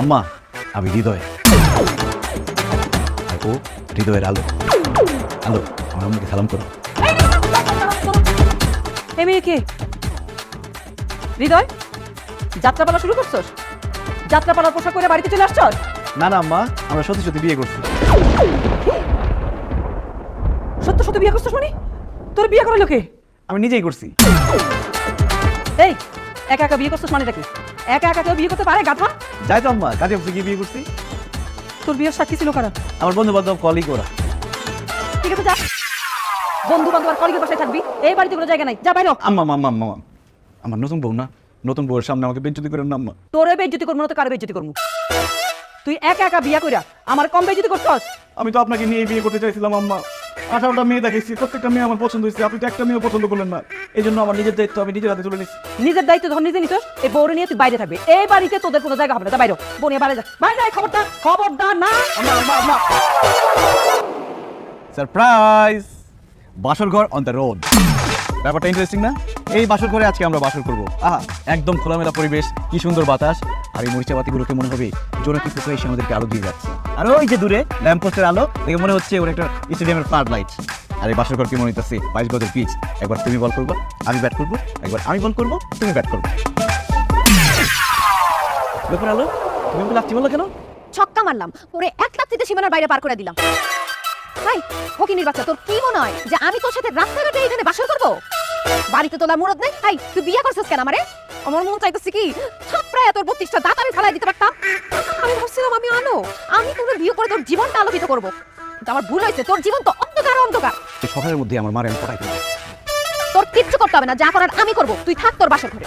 আম্মা আমি হৃদয়। ও হৃদয়ের আলো। আলো আমার আম্মাকে সালাম করো। এ মেয়ে কে? হৃদয় যাত্রাপালা শুরু করছস? যাত্রাপালার পোশাক করে বাড়িতে চলে আসছস? না না আম্মা আমরা সত্যি সত্যি বিয়ে করছি। সত্য সত্য বিয়ে করছস মানে? তোর বিয়ে করালো কে? আমি নিজেই করছি। এই একা একা বিয়ে করছস মানে কি? একা একা কেউ বিয়ে করতে পারে গাধা? যাই তো আম্মা কাজে অফিসে গিয়ে বিয়ে করছি। তোর বিয়ের সাক্ষী ছিল কারা? আমার বন্ধু বান্ধব কলিগ ওরা। ঠিক আছে যা। বন্ধু বান্ধব আর কলিগের বাসায় থাকবি। এই বাড়িতে কোনো জায়গা নাই। যা বাইরে হ। আম্মা আম্মা আম্মা আম্মা। আমার নতুন বউ না। নতুন বউয়ের সামনে আমাকে বেঞ্চুতি করেন না আম্মা। তোরে বেজ্জতি করব না তো কারে বেজ্জতি করব? তুই একা একা বিয়া কইরা আমার কম বেজ্জতি করছস? আমি তো আপনাকে নিয়ে বিয়ে করতে চাইছিলাম আম্মা। আঠারোটা মেয়ে দেখেছি প্রত্যেকটা মেয়ে আমার পছন্দ হয়েছে আপনি তো একটা মেয়ে পছন্দ করলেন না। এই জন্য আমার নিজের দায়িত্ব আমি নিজের হাতে তুলে নিচ্ছি নিজের দায়িত্ব ধর নিজে নিছস এই বউরে নিয়ে তুই বাইরে থাকবি। এই বাড়িতে তোদের কোনো জায়গা হবে না বাইরে এ বাইরে যা। বাইরে যা খবরদার খবরদার না। সারপ্রাইজ বাসর ঘর অন দ্য রোড ব্যাপারটা ইন্টারেস্টিং না? এই বাসর করে আজকে আমরা বাসর করব। আহা, একদম খোলামেলা পরিবেশ, কি সুন্দর বাতাস। আর এই মরিচা বাতিগুলোকে মনে হবে জোনাকি পোকা এসে আমাদেরকে আলো দিয়ে যাচ্ছে। আর ওই যে দূরে ল্যাম্প পোস্টের আলো, দেখে মনে হচ্ছে ওর একটা স্টেডিয়ামের ফ্লাড লাইট আর এই বাসর ঘর কি মনে হচ্ছে বাইশ গজের পিচ একবার তুমি বল করব, আমি ব্যাট করব, একবার আমি বল করব, তুমি ব্যাট করব। ব্যাপার আলো, তুমি লাগছি বলল কেন? ছক্কা মারলাম, ওরে এক লাত্তিতে সীমানার বাইরে পার করে দিলাম। হাই ফকিনির বাচ্চা তোর কি মনে হয় যে আমি তোর সাথে রাস্তাঘাটে এখানে বাসর করব? বাড়িতে তোলা মুরদ নেই? হাই তুই বিয়ে করছিস কেন আমারে? আমার মন চাইতেছে কি? ছাপড়ায় তোর বত্রিশটা দাঁত আমি ফেলাই দিতে পারতাম। আমি ভাবছিলাম আমি আলো। আমি তোর বিয়ে করে তোর জীবনটা আলোকিত করব। কিন্তু আমার ভুল হয়েছে তোর জীবন তো অন্ধকার অন্ধকার। সকালের মধ্যে আমার মারেন পড়াই তোর কিচ্ছু করতে হবে না যা করার আমি করব। তুই থাক তোর বাসার ঘরে।